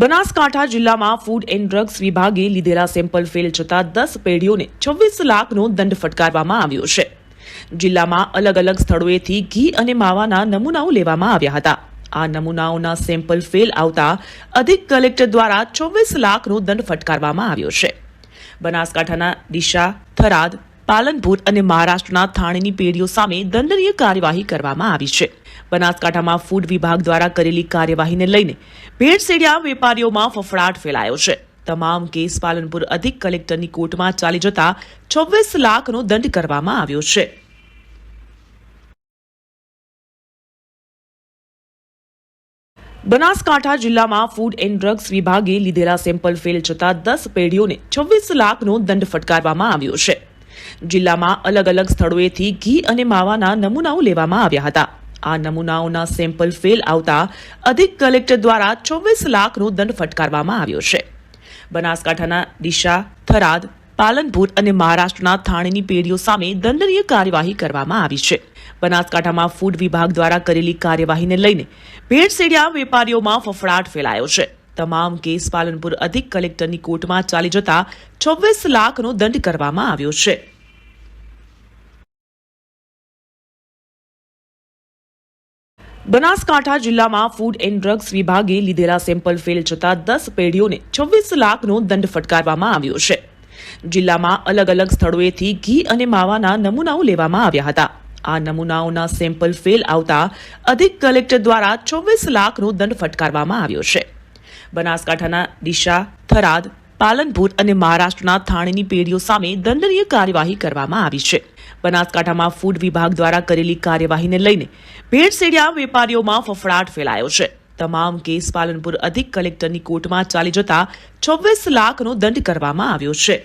બનાસકાંઠા જિલ્લામાં food and drugs વિભાગે લીધેલા સેમ્પલ ફેલ જતા દસ પેઢીઓને છવ્વીસ લાખનો દંડ ફટકારવામાં આવ્યો છે. જિલ્લામાં અલગ અલગ સ્થળોએથી ઘી અને માવાના નમૂનાઓ લેવામાં આવ્યા હતા. આ નમૂનાઓના સેમ્પલ ફેલ આવતા અધિક કલેક્ટર દ્વારા છવ્વીસ લાખનો દંડ ફટકારવામાં આવ્યો છે. બનાસકાંઠાના દિશા, થરાદ, પાલનપુર અને મહારાષ્ટ્રના થાણેની પેઢીઓ સામે દંડનીય કાર્યવાહી કરવામાં આવી છે. બનાસકાંઠામાં ફૂડ વિભાગ દ્વારા કરેલી કાર્યવાહીને લઈને ભેળસેડિયા વેપારીઓમાં ફફડાટ ફેલાયો છે. તમામ કેસ પાલનપુર અધિક કલેક્ટરની કોર્ટમાં ચાલી જતા છવ્વીસ લાખનો દંડ કરવામાં આવ્યો છે. બનાસકાંઠા જિલ્લામાં ફૂડ એન્ડ ડ્રગ્સ વિભાગે લીધેલા સેમ્પલ ફેલ જતા દસ પેઢીઓને છવ્વીસ લાખનો દંડ ફટકારવામાં આવ્યો છે. જિલ્લામાં અલગ અલગ સ્થળોએથી ઘી અને માવાના નમૂનાઓ લેવામાં આવ્યા હતા. આ નમૂનાઓના સેમ્પલ ફેલ આવતા અધિક કલેક્ટર દ્વારા ચોવીસ લાખનો દંડ ફટકારવામાં આવ્યો છે. બનાસકાંઠાના દિશા, થરાદ, પાલનપુર અને મહારાષ્ટ્રના થાણેની પેઢીઓ સામે દંડનીય કાર્યવાહી કરવામાં આવી છે. બનાસકાંઠામાં ફૂડ વિભાગ દ્વારા કરેલી કાર્યવાહીને લઈને ભેળસેડિયા વેપારીઓમાં ફફડાટ ફેલાયો છે. તમામ કેસ પાલનપુર અધિક કલેક્ટરની કોર્ટમાં ચાલી જતા છવ્વીસ લાખનો દંડ કરવામાં આવ્યો છે. બનાસકાંઠા જિલ્લામાં ફૂડ એન્ડ ડ્રગ્સ વિભાગે લીધેલા સેમ્પલ ફેલ જતા દસ પેઢીઓને છવ્વીસ લાખનો દંડ ફટકારવામાં આવ્યો છે. જિલ્લામાં અલગ અલગ સ્થળોએથી ઘી અને માવાના નમૂનાઓ લેવામાં આવ્યા હતા. આ નમૂનાઓના સેમ્પલ ફેલ આવતા અધિક કલેક્ટર દ્વારા છવ્વીસ લાખનો દંડ ફટકારવામાં આવ્યો છે. બનાસકાંઠાના દિશા થરાદ પાલનપુર અને મહારાષ્ટ્રના થાણેની પેઢીઓ સામે દંડનીય કાર્યવાહી કરવામાં આવી છે. બનાસકાંઠામાં ફૂડ વિભાગ દ્વારા કરેલી કાર્યવાહીને લઈને ભેળસેડિયા વેપારીઓમાં ફફડાટ ફેલાયો છે. તમામ કેસ પાલનપુર અધિક કલેક્ટરની કોર્ટમાં ચાલી જતા છવ્વીસ લાખનો દંડ કરવામાં આવ્યો છે.